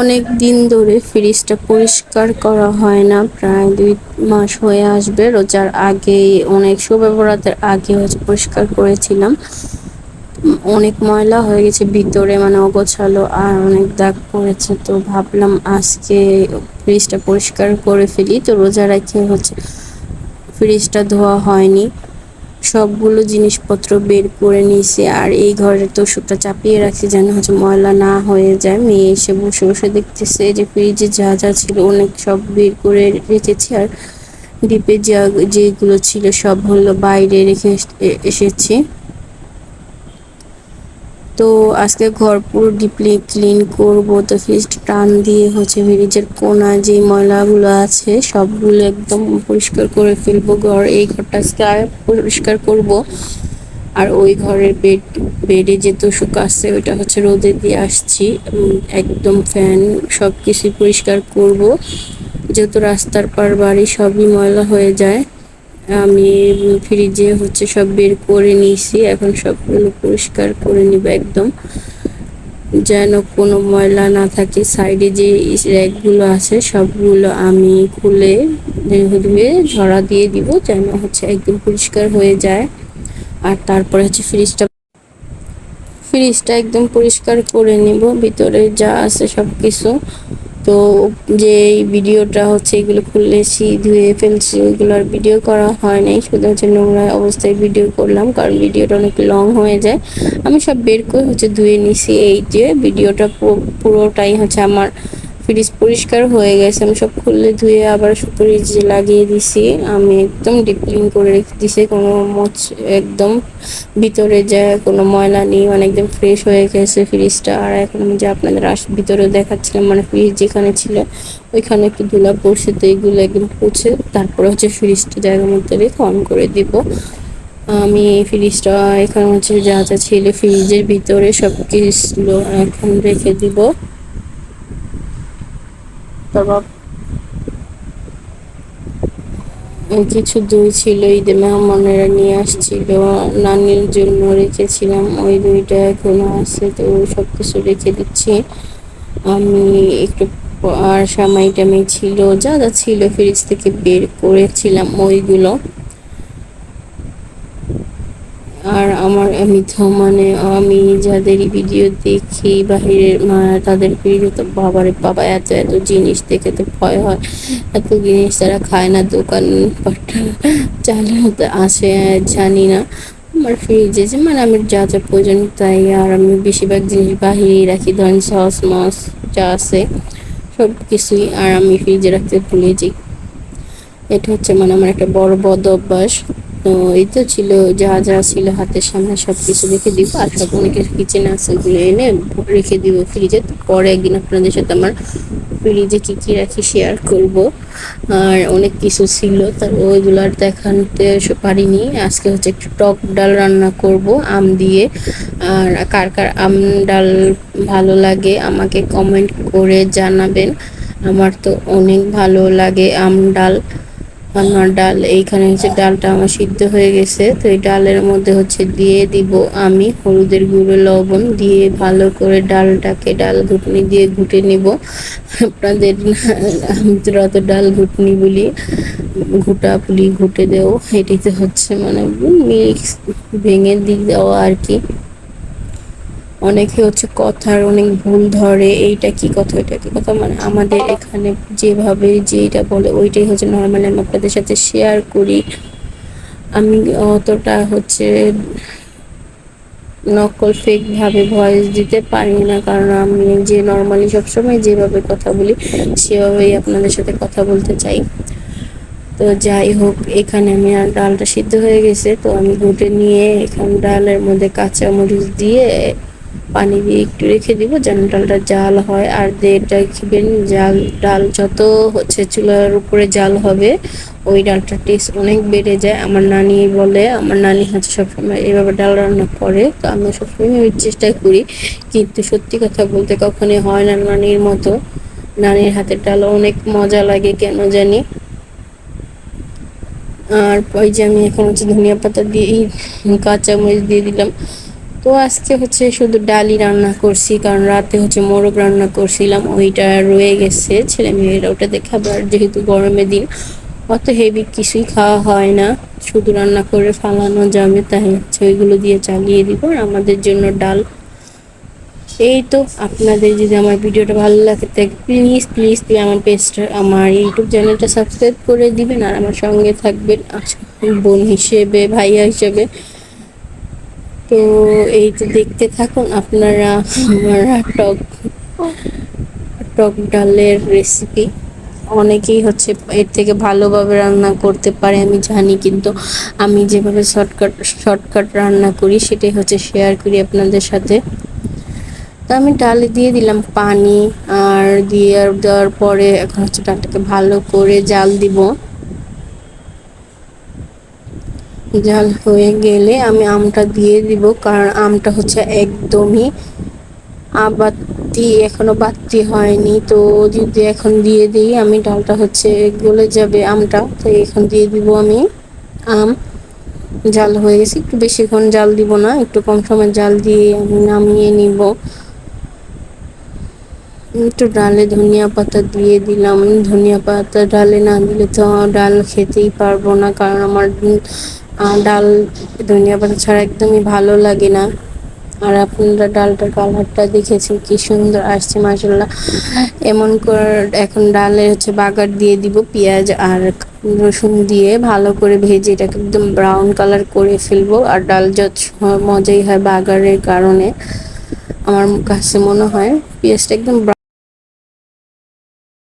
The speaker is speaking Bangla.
অনেক দিন ধরে ফ্রিজটা পরিষ্কার করা হয় না। প্রায় দুই মাস হয়ে আসবে। রোজার আগে অনেক শুভবরাতের আগে হচ্ছে পরিষ্কার করেছিলাম। অনেক ময়লা হয়ে গেছে ভিতরে মানে অগোছালো, আর অনেক দাগ পড়েছে। তো ভাবলাম আজকে ফ্রিজটা পরিষ্কার করে ফেলি। তো রোজা রেখে হচ্ছে ফ্রিজটা ধোয়া হয়নি। সবগুলো জিনিসপত্র বের করে নিয়েছে আর এই ঘরের তোষকটা চাপিয়ে রাখছি যেন হচ্ছে ময়লা না হয়ে যায়। মেয়ে এসে বসে বসে দেখতেছে যে ফ্রিজে যা যা ছিল অনেক সব বের করে রেখেছে আর ডিপে যা, যেগুলো ছিল সব হলো বাইরে রেখে এসেছি। তো আজকে ঘর পুরো ডিপলি ক্লিন করব, তো ফিস্ট টান দিয়ে হচ্ছে ফ্রিজের কোনা যে ময়লাগুলো আছে, সবগুলো একদম পরিষ্কার করে ফেলব ঘর। এই ঘরটা আজকে পরিষ্কার করব। আর ওই ঘরের বেড বেডে যে তোষক আছে, ওইটা হচ্ছে রোদে দিয়ে আসছি। একদম ফ্যান সব কিছুই পরিষ্কার করব। যেহেতু রাস্তার পার বাড়ি সবই ময়লা হয়ে যায়। আমি ফ্রিজে হচ্ছে সব বের করে নিয়েছি। এখন সবগুলো পরিষ্কার করে নিব একদম। যেন কোনো ময়লা না থাকে। সাইডে যে র্যাকগুলো আছে, সবগুলো আমি খুলে ধুয়ে ঝরা দিয়ে দিব যেন হচ্ছে একদম পরিষ্কার হয়ে যায়। আর তারপরে হচ্ছে ফ্রিজটা ফ্রিজটা একদম পরিষ্কার করে নিব। ভিতরে যা আছে সব কিছু তো যে ভিডিওটা হচ্ছে, এগুলো খুলেছি ধুয়ে ফেলছি ওইগুলো আর ভিডিও করা হয় নাই। শুধু হচ্ছে নোংরা অবস্থায় ভিডিও করলাম, কারণ ভিডিওটা অনেক লং হয়ে যায়। আমি সব বের করে হচ্ছে ধুয়ে নিছি, এই যে ভিডিওটা পুরো- পুরোটাই হচ্ছে আমার ফ্রিজ পরিষ্কার হয়ে গেছে, আমি সব খুলে ধুয়ে আবার ফ্রিজে লাগিয়ে দিছি। আমি একদম ডিপ ক্লিন করে রেখে দিছি, কোনো মোচ একদম ভিতরে যে কোনো ময়লা নেই মানে একদম ফ্রেশ হয়ে গেছে ফ্রিজটা আর এখন আমি যে আপনাদের আস, ভিতরে দেখাচ্ছিলাম মানে ফ্রিজ যেখানে ছিল, ওইখানে একটু ধুলা পড়ছে তো এইগুলো একদম পুছে তারপরে হচ্ছে ফ্রিজটা জায়গার মধ্যে রেখে অন করে দিব। আমি ফ্রিজটা এখানে হচ্ছে যা যা ছিল ফ্রিজের ভিতরে সব কিছু এখন রেখে দিব। তারপর কিছু দই ছিল, ঈদে মেহমানেরা নিয়ে আসছিল, নানির জন্য রেখেছিলাম, ওই দইটা এখনও আছে, তো সব কিছু রেখে দিচ্ছি। আমি একটু আর সামাই টামাই ছিল, যা যা ছিল ফ্রিজ থেকে বের করেছিলাম, ওইগুলো। আর আমার আমি তো মানে আমি যাদের ভিডিও দেখি বাহিরের তাদের ভিডিও তো বাবারে বাবা, এত এত জিনিস দেখে তো ভয় হয়। এত জিনিস তারা খায় না দোকান মতো আসে জানি না। আমার ফ্রিজে যে মানে আমি যা যা প্রয়োজন তাই, আর আমি বেশিরভাগ জিনিস বাহিরেই রাখি, ধরেন সস মস যা আছে সব কিছুই আর আমি ফ্রিজে রাখতে ভুলে যাই। এটা হচ্ছে মানে আমার একটা বড় বদ অভ্যাস তো এই তো ছিল, যা যা ছিল হাতের সামনে সব কিছু রেখে দিব। আর সব অনেকের কিচেনে ওগুলো এনে রেখে দিব ফ্রিজে তো পরে একদিন আপনাদের সাথে আমার ফ্রিজে কী কী রাখি শেয়ার করব। আর অনেক কিছু ছিল তার ওইগুলো আর দেখাতে পারিনি। আজকে হচ্ছে একটু টক ডাল রান্না করব, আম দিয়ে। আর কার কার আম ডাল ভালো লাগে আমাকে কমেন্ট করে জানাবেন। আমার তো অনেক ভালো লাগে আম ডাল। আমার ডাল, এইখানে হচ্ছে ডালটা আমার সিদ্ধ হয়ে গেছে। তো এই ডালের মধ্যে হচ্ছে দিয়ে দিব আমি হলুদের গুঁড়ো, লবণ দিয়ে ভালো করে ডালটাকে ডাল ঘুটনি দিয়ে ঘুটে নিব। আপনাদের আমি তো ডাল ঘুটনি বলি, ঘুটা পুলি ঘুটে দেও এটিতে হচ্ছে মানে মিক্স ভেঙে দিয়ে দেওয়া আর কি। অনেকে হচ্ছে কথার অনেক ভুল ধরে, এইটা কি কথা, ওইটা কি কথা? মানে আমাদের এখানে যেভাবে যেটা বলে, ওইটাই হচ্ছে নর্মালি আমি আপনাদের সাথে শেয়ার করি। আমি অতটা হচ্ছে নকল ফেক ভাবে ভয়েস দিতে পারি না, কারণ আমি যে নর্মালি সবসময় যেভাবে কথা বলি, সেভাবেই আপনাদের সাথে কথা বলতে চাই। তো যাই হোক, এখানে আমি আর ডালটা সিদ্ধ হয়ে গেছে, তো আমি ঘুটে নিয়ে এখানে ডালের মধ্যে কাঁচা মরিচ দিয়ে পানি দিয়ে একটু রেখে দিব, যেন ডালটা জাল হয়। আর দিয়ে রাখবেন জাল, ডাল যত হচ্ছে চুলার উপরে জাল হবে, ওই ডালটার টেস্ট অনেক বেড়ে যায়। আমার নানি বলে, আমার নানি হচ্ছে সবসময় এভাবে ডাল রান্না করে, তো আমি সবসময় ওই চেষ্টা করি। কিন্তু সত্যি কথা বলতে কখনই হয় না নানির মতো। নানির হাতের ডাল অনেক মজা লাগে, কেন জানি? আর ওই যে আমি এখন হচ্ছে ধনিয়া পাতা দিয়ে কাঁচা মরিচ দিয়ে দিলাম। তো আজকে হচ্ছে শুধু ডালি রান্না করছি, কারণ রাতে হচ্ছে মোরগ রান্না করছিলাম, ওইটা রয়ে গেছে ছেলে মেয়েরা ওটা দেখে আবার যেহেতু গরমের দিন, অত হেভি কিছুই খাওয়া হয় না। শুধু রান্না করে ফালানো যাবে, তাই হচ্ছে ওইগুলো দিয়ে চালিয়ে দিব। আর আমাদের জন্য ডাল। এই তো, আপনাদের যদি আমার ভিডিওটা ভালো লাগে থাকে প্লিজ প্লিজ প্লিজ আমার পেজটা আমার ইউটিউব চ্যানেলটা সাবস্ক্রাইব করে দিবেন। আর আমার সঙ্গে থাকবেন বোন হিসেবে, ভাইয়া হিসেবে। তো এই তো দেখতে থাকুন, আপনারা আমার টক টক ডালের রেসিপি অনেকেই হচ্ছে এর থেকে ভালোভাবে রান্না করতে পারে, আমি জানি, কিন্তু আমি যেভাবে শর্টকাট শর্টকাট রান্না করি, সেটাই হচ্ছে শেয়ার করি আপনাদের সাথে। তো আমি ডালে দিয়ে দিলাম পানি, আর দিয়ে দেওয়ার পরে এখন হচ্ছে ডালটাকে ভালো করে জাল দিব। জাল হয়ে গেলে আমি আমটা দিয়ে দিব, কারণ আমটা হচ্ছে একদমই আবাত্তি এখনও বাত্তি হয়নি। তো যদি এখন দিয়ে দিই, আমি ডালটা হচ্ছে গলে যাবে আমটা। তো এখন দিয়ে দিব আমি আম। জাল হয়ে গেছে, একটু বেশিক্ষণ জাল দিব না, একটু কম সময় জাল দিয়ে আমি নামিয়ে নিব। একটু ডালে ধনিয়া পাতা দিয়ে দিলাম। ধনিয়া পাতা ডালে না দিলে তো ডাল খেতেই পারব না, কারণ আমার ডাল ধনিয়া পাতা ছাড়া একদমই ভালো লাগে না। আর আপনারা ডালটার কালারটা দেখেছেন, কি সুন্দর আসছে মাসাল্লাহ এমন করে এখন ডালে হচ্ছে বাগার দিয়ে দিব পেঁয়াজ আর রসুন দিয়ে ভালো করে ভেজে এটাকে একদম ব্রাউন কালার করে ফেলব। আর ডাল যত মজাই হয় বাগারের কারণে। আমার কাছে মনে হয় পেঁয়াজটা একদম